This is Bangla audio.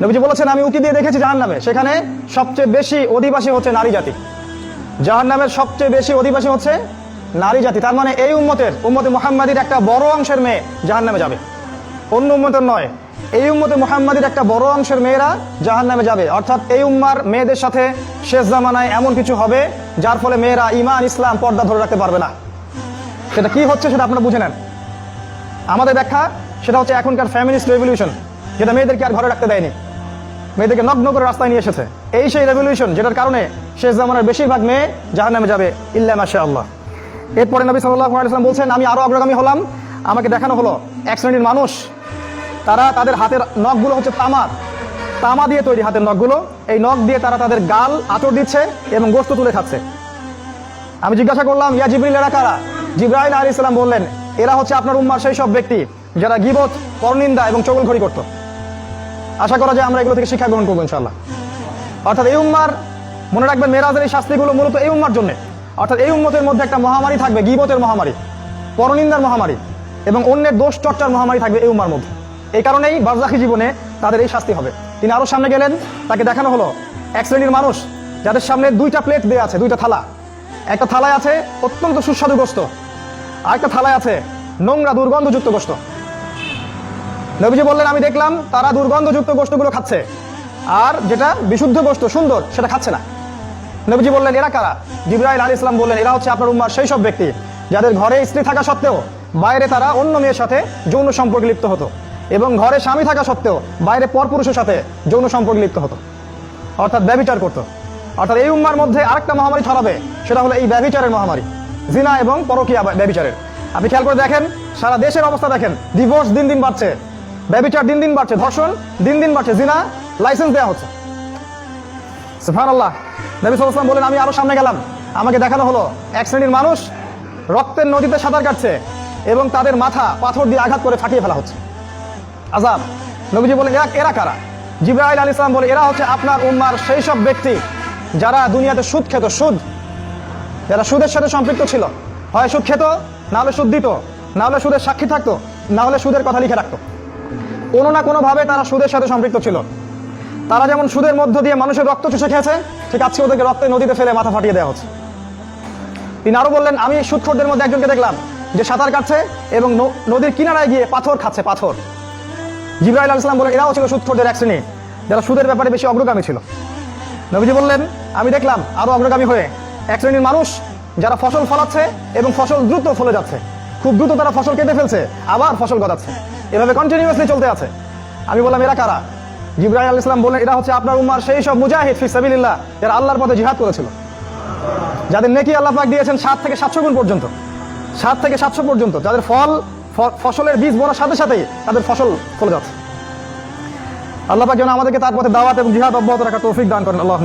নবীজি বলেছেন, আমি উকি দিয়ে দেখেছি জাহান নামে সেখানে সবচেয়ে বেশি অধিবাসী হচ্ছে নারী জাতি। জাহান নামের সবচেয়ে বেশি অধিবাসী হচ্ছে নারী জাতি। তার মানে এই উম্মতের, উম্মতে মোহাম্মদীর একটা বড় অংশের মেয়ে জাহান নামে যাবে। অন্য উম্মতের নয়, এই উম্মতে মোহাম্মদীর একটা বড় অংশের মেয়েরা জাহান নামে যাবে। অর্থাৎ এই উম্মার মেয়েদের সাথে শেষ জামানায় এমন কিছু হবে, যার ফলে মেয়েরা ইমান ইসলাম পর্দা ধরে রাখতে পারবে না। সেটা কি হচ্ছে সেটা আপনারা বুঝে নেন। আমাদের ব্যাখ্যা, সেটা হচ্ছে এখনকার ফ্যামিলিস্ট রেভলিউশন, যেটা মেয়েদেরকে আর ঘরে রাখতে দেয়নি। মেয়েদেরকে নগ্ন করে রাস্তায় নিয়ে এসেছে। এই সেই রেভলিউশন যেটার কারণে শেষ জামানার বেশিরভাগ মেয়ে জাহান নামে যাবে, ইল্লা মাসা আল্লাহ এরপরে নবী সাল্লাহ আলাইসলাম বলছেন, আমি আরও অগ্রগামী হলাম। আমাকে দেখানো হলো এক শ্রেণির মানুষ। তারা তাদের হাতের নখগুলো হচ্ছে তামার তামা দিয়ে তৈরি হাতের নখগুলো। এই নখ দিয়ে তারা তাদের গাল আতর দিচ্ছে এবং গোস্ত তুলে খাচ্ছে। আমি জিজ্ঞাসা করলাম, ইয়া জিবরিল, এরা কারা? জিব্রাহিল আলী ইসলাম বললেন, এরা হচ্ছে আপনার উম্মার সেই সব ব্যক্তি যারা গিবত, পরনিন্দা এবং চগলখড়ি করত। আশা করা যায় আমরা এগুলো থেকে শিক্ষা গ্রহণ করব ইনশাল্লাহ অর্থাৎ এই উম্মার, মনে রাখবেন মেরাজের এই শাস্তিগুলো মূলত এই উম্মার জন্য। অর্থাৎ এই উম্মতের মধ্যে একটা মহামারী থাকবে, গিবতের মহামারী, পরনিন্দার মহামারী, এবং অন্যের দোষ চর্চার মহামারী থাকবে এই উম্মার মধ্যে। এই কারণেই বারজাখি জীবনে তাদের এই শাস্তি হবে। তিনি আরও সামনে গেলেন, তাকে দেখানো হলো এক শ্রেণির মানুষ, যাদের সামনে দুইটা প্লেট দেওয়া আছে, দুইটা থালা। একটা থালায় আছে অত্যন্ত সুস্বাদু গোস্ত আর একটা থালায় আছে নোংরা দুর্গন্ধযুক্ত গোস্ত। নবীজি বললেন, আমি দেখলাম তারা দুর্গন্ধযুক্ত গোস্তগুলো খাচ্ছে। আর যেটা বিশুদ্ধ গোস্ত সুন্দর, সেটা খাচ্ছে না। নবীজি বললেন, এরা কারা? জিব্রাইল আলী ইসলাম বললেন, এরা হচ্ছে আপনার উম্মার সেই সব ব্যক্তি, যাদের ঘরে স্ত্রী থাকা সত্ত্বেও বাইরে তারা অন্য মেয়ের সাথে যৌন সম্পর্কে লিপ্ত হতো এবং ঘরে স্বামী থাকা সত্ত্বেও বাইরে পরপুরুষের সাথে যৌন সম্পর্কে লিপ্ত হতো। অর্থাৎ ব্যবিচার করতো। অর্থাৎ এই উম্মার মধ্যে আরেকটা মহামারী ছড়াবে, সেটা হলো এই ব্যবিচারের মহামারী, জিনা এবং পরকীয়া ব্যবিচারের আপনি খেয়াল করে দেখেন, সারা দেশের অবস্থা দেখেন ডিভোর্স দিন দিন বাড়ছে। ব্যবিচার দিন দিন বাড়ছে, ধর্ষণ দিন দিন বাড়ছে, জিনা লাইসেন্স দেওয়া হচ্ছে। আল্লাহ নবী বলেন, আমি আরও সামনে গেলাম। আমাকে দেখানো হলো, এক শ্রেণির মানুষ রক্তের নদীতে সাঁতার কাটছে এবং তাদের মাথা পাথর দিয়ে আঘাত করে ফাটিয়ে ফেলা হচ্ছে। আজাব। নবীজি বলেন, এরা এরা কারা? জিব্রাহিল আলী ইসলাম বলে, এরা হচ্ছে আপনার উম্মার সেই সব ব্যক্তি যারা দুনিয়াতে সুদ খেত, সুদ। যারা সুদের সাথে সম্পৃক্ত ছিল। হয় সুদ খেত, না হলে সুদ দিত, না হলে সুদের সাক্ষী থাকতো, না হলে সুদের কথা লিখে রাখতো। কোনো না কোনোভাবে তারা সুদের সাথে সম্পৃক্ত ছিল। তারা যেমন সুদের মধ্য দিয়ে মানুষের রক্ত চুষে খেয়েছে, ঠিক আজকে ওদেরকে রক্তে নদীতে ফেলে মাথা ফাটিয়ে দেওয়া হচ্ছে। তিনি আরও বললেন, আমি সুদখোরদের মধ্যে একজনকে দেখলাম, যে সাঁতার কাটছে এবং নদীর কিনারায় গিয়ে পাথর খাচ্ছে, পাথর। জিব্রাহিল আলাইসলাম বলে এরাও ছিল সুদখোরদের এক শ্রেণি, যারা সুদের ব্যাপারে বেশি অগ্রগামী ছিল। নবীজি বললেন, আমি দেখলাম আরও অগ্রগামী হয়ে এক শ্রেণির মানুষ যারা ফসল ফলাচ্ছে এবং ফসল দ্রুত ফলে যাচ্ছে। খুব দ্রুত তারা ফসল কেটে ফেলছে, আবার ফসল গজাচ্ছে। এভাবে কন্টিনিউয়াসলি চলতে আছে। আমি বললাম, এরা কারা? জিব্রাহিম আল ইসলাম বললেন, এরা হচ্ছে আপনার উম্মার সেই সব মুজাহিদ ফি সাবিলিল্লাহ, যারা আল্লাহর পথে জিহাদ করেছিল। যাদের নেকি আল্লাহ পাক দিয়েছেন সাত থেকে সাতশো গুণ পর্যন্ত। সাত থেকে সাতশো পর্যন্ত, যাদের ফল ফসলের বীজ বোনার সাথে সাথেই তাদের ফসল ফলে যাচ্ছে। আল্লাহ পাক যেন আমাদেরকে তার পথে দাওয়াত এবং জিহাদ অব্যাহত রাখা তৌফিক দান করেন। আল্লাহ